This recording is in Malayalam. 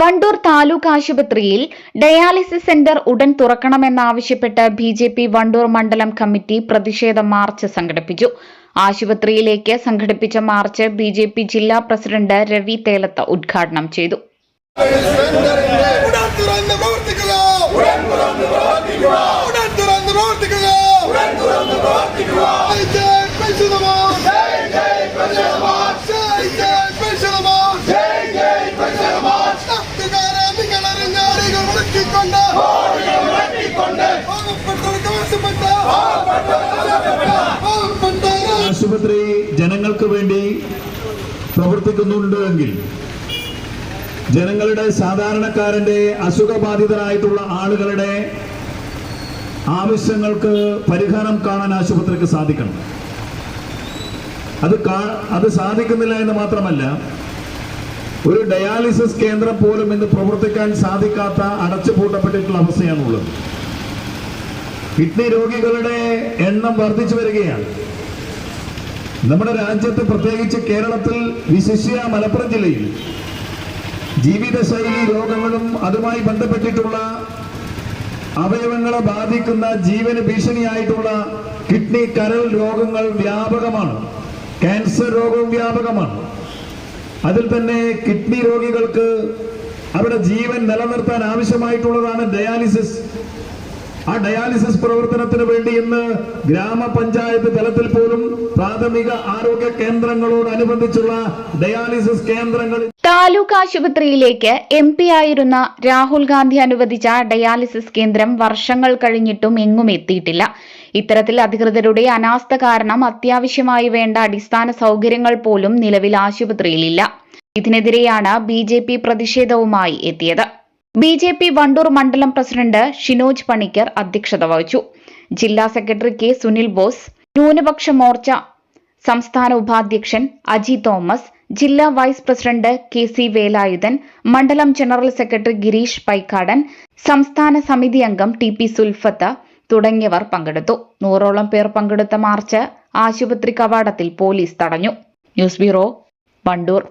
വണ്ടൂർ താലൂക്ക് ആശുപത്രിയിൽ ഡയാലിസിസ് സെന്റർ ഉടൻ തുറക്കണമെന്നാവശ്യപ്പെട്ട് ബി ജെ പി വണ്ടൂർ മണ്ഡലം കമ്മിറ്റി പ്രതിഷേധ മാർച്ച് സംഘടിപ്പിച്ചു. ആശുപത്രിയിലേക്ക് സംഘടിപ്പിച്ച മാർച്ച് ബി ജെ പി ജില്ലാ പ്രസിഡന്റ് രവി തേലത്ത ഉദ്ഘാടനം ചെയ്തു. ഉടൻ തുറന്ന് പ്രവർത്തിക്കുക. ആശുപത്രി ജനങ്ങൾക്ക് വേണ്ടി പ്രവർത്തിക്കുന്നുണ്ട് എങ്കിൽ ജനങ്ങളുടെ സാധാരണക്കാരന്റെ അസുഖബാധിതരായിട്ടുള്ള ആളുകളുടെ ആവശ്യങ്ങൾക്ക് പരിഹാരം കാണാൻ ആശുപത്രിക്ക് സാധിക്കണം. അത് അത് സാധിക്കുന്നില്ല എന്ന് മാത്രമല്ല ഒരു ഡയാലിസിസ് കേന്ദ്രം പോലും ഇന്ന് പ്രവർത്തിക്കാൻ സാധിക്കാത്ത അടച്ചുപൂട്ടപ്പെട്ടിട്ടുള്ള അവസ്ഥയാണുള്ളത്. കിഡ്നി രോഗികളുടെ എണ്ണം വർദ്ധിച്ചു വരികയാണ്. നമ്മുടെ രാജ്യത്ത് പ്രത്യേകിച്ച് കേരളത്തിൽ വിശിഷ്യ മലപ്പുറം ജില്ലയിൽ ജീവിതശൈലി രോഗങ്ങളും അതുമായി ബന്ധപ്പെട്ടിട്ടുള്ള അവയവങ്ങളെ ബാധിക്കുന്ന ജീവന് ഭീഷണിയായിട്ടുള്ള കിഡ്നി കരൾ രോഗങ്ങൾ വ്യാപകമാണ്. ക്യാൻസർ രോഗവും വ്യാപകമാണ്. അതിൽ തന്നെ കിഡ്നി രോഗികൾക്ക് അവരുടെ ജീവൻ നിലനിർത്താൻ ആവശ്യമായിട്ടുള്ളതാണ് ഡയാലിസിസ്. ആ ഡയാലിസിസ് പ്രവർത്തനത്തിന് വേണ്ടി ഇന്ന് ഗ്രാമപഞ്ചായത്ത് തലത്തിൽ പോലും പ്രാഥമിക ആരോഗ്യ കേന്ദ്രങ്ങളോടനുബന്ധിച്ചുള്ള ഡയാലിസിസ് കേന്ദ്രങ്ങൾ താലൂക്ക് ആശുപത്രിയിലേക്ക് എം പി ആയിരുന്ന രാഹുൽ ഗാന്ധി അനുവദിച്ച ഡയാലിസിസ് കേന്ദ്രം വർഷങ്ങൾ കഴിഞ്ഞിട്ടും എങ്ങും എത്തിയിട്ടില്ല. ഇത്തരത്തിൽ അധികൃതരുടെ അനാസ്ഥ കാരണം അത്യാവശ്യമായി വേണ്ട അടിസ്ഥാന സൗകര്യങ്ങൾ പോലും നിലവിൽ ആശുപത്രിയിലില്ല. ഇതിനെതിരെയാണ് ബി പ്രതിഷേധവുമായി എത്തിയത്. ബി ജെ പി വണ്ടൂർ മണ്ഡലം പ്രസിഡന്റ് ഷിനോജ് പണിക്കർ അധ്യക്ഷത വഹിച്ചു. ജില്ലാ സെക്രട്ടറി കെ സുനിൽ ബോസ് ന്യൂനപക്ഷ മോർച്ച സംസ്ഥാന ഉപാധ്യക്ഷൻ അജി തോമസ് ജില്ലാ vice president K C Velayudhan മണ്ഡലം ജനറൽ സെക്രട്ടറി ഗിരീഷ് പൈക്കാടൻ സംസ്ഥാന സമിതി അംഗം ടി പി സുൽഫത്ത് തുടങ്ങിയവർ പങ്കെടുത്തു. നൂറോളം പേർ പങ്കെടുത്ത മാർച്ച് ആശുപത്രി കവാടത്തിൽ പോലീസ് തടഞ്ഞു. News bureau Wandoor.